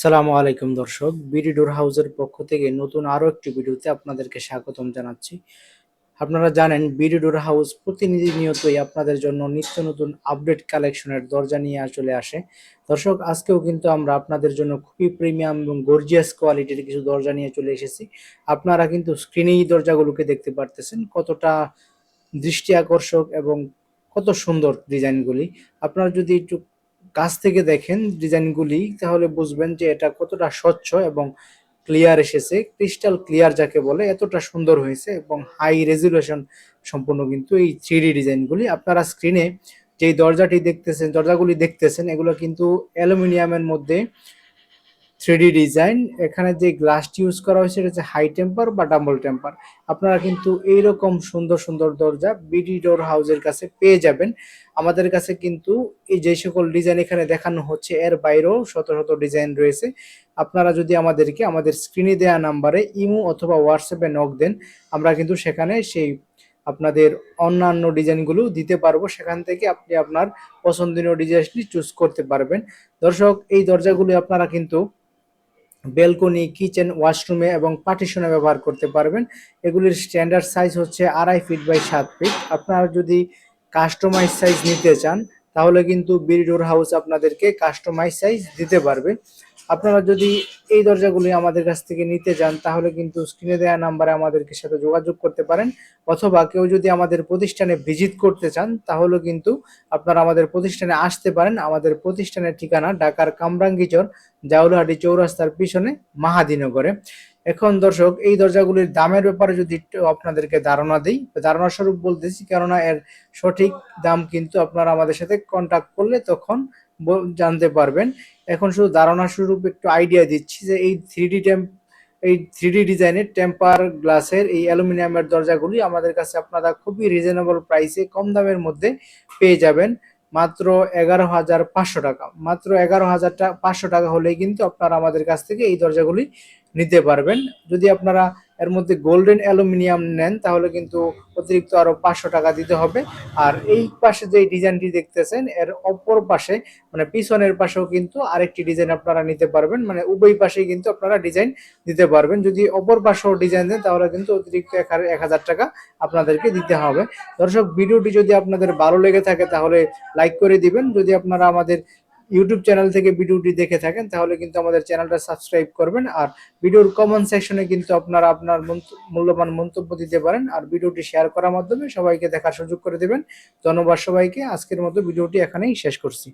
সালামু আলাইকুম দর্শক, বিডি ডোর হাউসের পক্ষ থেকে নতুন আরও একটি ভিডিওতে আপনাদেরকে স্বাগতম জানাচ্ছি। আপনারা জানেন, বিডি ডোর হাউস প্রতিনিয়তই আপনাদের জন্য নিত্য নতুন আপডেট কালেকশনের দরজা নিয়ে চলে আসে। দর্শক, আজকেও কিন্তু আমরা আপনাদের জন্য খুবই প্রিমিয়াম এবং গর্জিয়াস কোয়ালিটির কিছু দরজা নিয়ে চলে এসেছি। আপনারা কিন্তু স্ক্রিনেই দরজাগুলোকে দেখতে পারতেছেন কতটা দৃষ্টি আকর্ষক এবং কত সুন্দর ডিজাইনগুলি। আপনারা যদি একটু কাছ থেকে দেখেন ডিজাইনগুলি, তাহলে বুঝবেন যে এটা কতটা স্বচ্ছ এবং ক্লিয়ার এসেছে। ক্রিস্টাল ক্লিয়ার যাকে বলে, এতটা সুন্দর হয়েছে এবং হাই রেজুলেশন সম্পূর্ণ কিন্তু এই থ্রি ডিজাইনগুলি। আপনারা স্ক্রিনে যেই দরজাটি দেখতেছেন, দরজাগুলি দেখতেছেন, এগুলো কিন্তু অ্যালুমিনিয়ামের মধ্যে থ্রিডি ডিজাইন এখানে যে গ্লাসটি ইউজ করা হয়েছে, এটা হচ্ছে হাই টেম্পার বা ডাম্বল টেম্পার আপনারা কিন্তু এইরকম সুন্দর সুন্দর দরজা বিডি ডোর হাউজের কাছে পেয়ে যাবেন। আমাদের কাছে কিন্তু এই যে সকল ডিজাইন এখানে দেখানো হচ্ছে, এর বাইরেও শত শত ডিজাইন রয়েছে। আপনারা যদি আমাদেরকে আমাদের স্ক্রিনে দেওয়া নাম্বারে ইমো অথবা হোয়াটসঅ্যাপে নক দেন, আমরা কিন্তু সেখানে সেই আপনাদের অন্যান্য ডিজাইনগুলো দিতে পারব। সেখান থেকে আপনি আপনার পছন্দনীয় ডিজাইনটি চুজ করতে পারবেন। দর্শক, এই দরজাগুলি আপনারা কিন্তু বেলকনি, কিচেন, ওয়াশরুমে এবং পার্টিশনে ব্যবহার করতে পারবেন। এগুলির স্ট্যান্ডার্ড সাইজ হচ্ছে আড়াই ফিট বাই সাত ফিট। আপনারা যদি কাস্টমাইজ সাইজ নিতে চান, তাহলে কিন্তু বিরিডোর হাউস আপনাদেরকে কাস্টমাইজ সাইজ দিতে পারবে। আপনারা যদি এই দরজাগুলি আমাদের কাছ থেকে নিতে যান, তাহলে কিন্তু স্ক্রিনে দেওয়া নাম্বারে আমাদেরকে সাথে যোগাযোগ করতে পারেন। অথবা কেউ যদি আমাদের প্রতিষ্ঠানে ভিজিট করতে চান, তাহলে কিন্তু আপনারা আমাদের প্রতিষ্ঠানে আসতে পারেন। আমাদের প্রতিষ্ঠানের ঠিকানা ঢাকার কামরাঙ্গিচর, জাউলহাটি চৌরাস্তার পিছনে, মাহাদিনগরে। এখন দর্শক, এই দরজাগুলির দামের ব্যাপারে যদি একটু আপনাদেরকে ধারণা দিই ধারণা স্বরূপ বলতেছি, কেননা এর সঠিক দাম কিন্তু আপনারা আমাদের সাথে কন্টাক্ট করলে তখন জানতে পারবেন। এখন শুধু ধারণা স্বরূপ একটু আইডিয়া দিচ্ছি যে এই থ্রি টেম্প এই থ্রি ডিজাইনের টেম্পার গ্লাসের এই অ্যালুমিনিয়ামের দরজাগুলি আমাদের কাছে আপনারা খুবই রিজনেবল প্রাইসে কম দামের মধ্যে পেয়ে যাবেন। মাত্র এগারো হাজার পাঁচশো টাকা। মাত্র এগারো হাজার পাঁচশো টাকা হলেই কিন্তু আপনারা আমাদের কাছ থেকে এই দরজাগুলি নিতে পারবেন। যদি আপনারা এর মধ্যে গোল্ডেন অ্যালুমিনিয়াম নেন, তাহলে কিন্তু অতিরিক্ত আরও পাঁচশো টাকা দিতে হবে। আর এই পাশে যে ডিজাইনটি দেখতেছেন, এর অপর পাশে মানে পিছনের পাশেও কিন্তু আরেকটি ডিজাইন আপনারা নিতে পারবেন। মানে উভয় পাশেই কিন্তু আপনারা ডিজাইন দিতে পারবেন। যদি অপর পাশেও ডিজাইন দেন, তাহলে কিন্তু অতিরিক্ত এক হাজার টাকা আপনাদেরকে দিতে হবে। দর্শক, ভিডিওটি যদি আপনাদের ভালো লেগে থাকে, তাহলে লাইক করে দিবেন। যদি আপনারা আমাদের ইউটিউব চ্যানেল থেকে ভিডিওটি দেখে থাকেন, তাহলে কিন্তু আমাদের চ্যানেলটা সাবস্ক্রাইব করবেন। আর ভিডিওর কমেন্ট সেকশনে কিন্তু আপনারা আপনার মূল্যবান মন্তব্য দিতে পারেন, আর ভিডিওটি শেয়ার করার মাধ্যমে সবাইকে দেখার সুযোগ করে দেবেন। ধন্যবাদ সবাইকে, আজকের মতো ভিডিওটি এখানেই শেষ করছি।